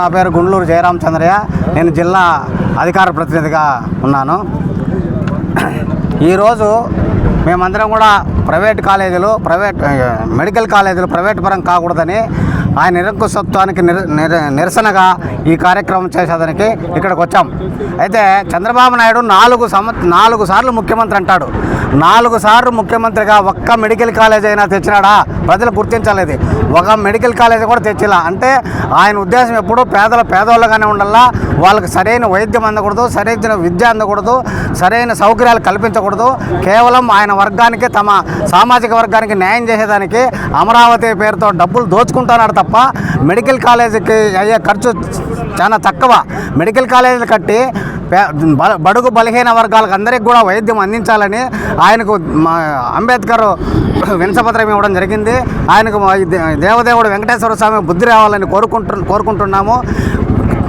నా పేరు గుండ్లూరు జయరామ్ చంద్రయ్య. నేను జిల్లా అధికార ప్రతినిధిగా ఉన్నాను. ఈరోజు మేమందరం కూడా ప్రైవేట్ కాలేజీలు ప్రైవేట్ మెడికల్ కాలేజీలు ప్రైవేట్ పరం కాకూడదని ఆయన నిరంకుశత్వానికి నిర నిర- నిరసనగా ఈ కార్యక్రమం చేసేదానికి ఇక్కడికి వచ్చాం. అయితే చంద్రబాబు నాయుడు నాలుగు సంవ నాలుగు సార్లు ముఖ్యమంత్రి అంటాడు. నాలుగు సార్లు ముఖ్యమంత్రిగా ఒక్క మెడికల్ కాలేజ్ అయినా తెచ్చినాడా? ప్రజలు గుర్తించలేదు. ఒక మెడికల్ కాలేజ్ కూడా తెచ్చిలా. అంటే ఆయన ఉద్దేశం ఎప్పుడూ పేదల పేదోళ్ళగానే ఉండాలా. వాళ్ళకి సరైన వైద్యం అందకూడదు సరైన విద్య అందకూడదు సరైన సౌకర్యాలు కల్పించకూడదు. కేవలం ఆయన వర్గానికి తమ సామాజిక వర్గానికి న్యాయం చేసేదానికి అమరావతి పేరుతో డబ్బులు దోచుకుంటున్నాడు తప్ప మెడికల్ కాలేజీకి అయ్యే ఖర్చు చాలా తక్కువ మెడికల్ కాలేజీలు కట్టి బడుగు బలహీన వర్గాలకు అందరికి కూడా వైద్యం అందించాలని ఆయనకు అంబేద్కర్ వినసపత్రం ఇవ్వడం జరిగింది. ఆయనకు దే- దేవదేవుడు వెంకటేశ్వర స్వామి బుద్ధి రావాలని కోరుకుంటు కోరుకుంటున్నాము.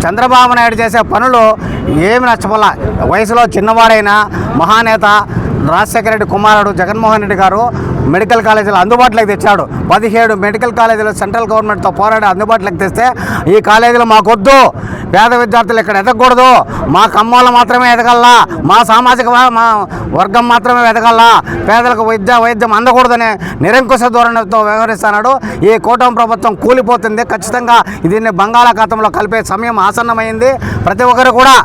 చంద్రబాబు నాయుడు చేసే పనులు ఏమి నచ్చబల. వయసులో చిన్నవాడైనా మహానేత రాజశేఖర రెడ్డి కుమారుడు జగన్మోహన్ రెడ్డి గారు మెడికల్ కాలేజీలు అందుబాటులోకి తెచ్చాడు. పదిహేడు మెడికల్ కాలేజీలు సెంట్రల్ గవర్నమెంట్తో పోరాడి అందుబాటులోకి తెస్తే ఈ కాలేజీలు మాకొద్దు. పేద విద్యార్థులు ఇక్కడ ఎదగకూడదు. మా కమ్మోళ్ళు మాత్రమే ఎదగల్లా మా సామాజిక మా వర్గం మాత్రమే ఎదగల్లా పేదలకు విద్య వైద్యం అందకూడదనే నిరంకుశ ధోరణితో వ్యవహరిస్తున్నాడు. ఈ కూటమి ప్రభుత్వం కూలిపోతుంది. ఖచ్చితంగా దీన్ని బంగాళాఖాతంలో కలిపే సమయం ఆసన్నమైంది. ప్రతి ఒక్కరు కూడా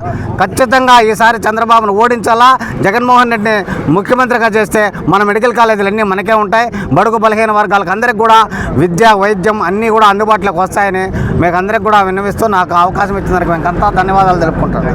ఖచ్చితంగా ఈసారి చంద్రబాబును ఓడించాలా? జగన్మోహన్ రెడ్డిని ముఖ్యమంత్రిగా చేస్తే మన మెడికల్ కాలేజీలన్నీ మనకి మనకే ఉంటాయి. బడుగు బలహీన వర్గాలకు అందరికి కూడా విద్య వైద్యం అన్నీ కూడా అందుబాటులోకి వస్తాయని మీకు అందరికి కూడా విన్నవిస్తూ నాకు అవకాశం ఇచ్చినందుకు మేము అంతా ధన్యవాదాలు తెలుపుకుంటాను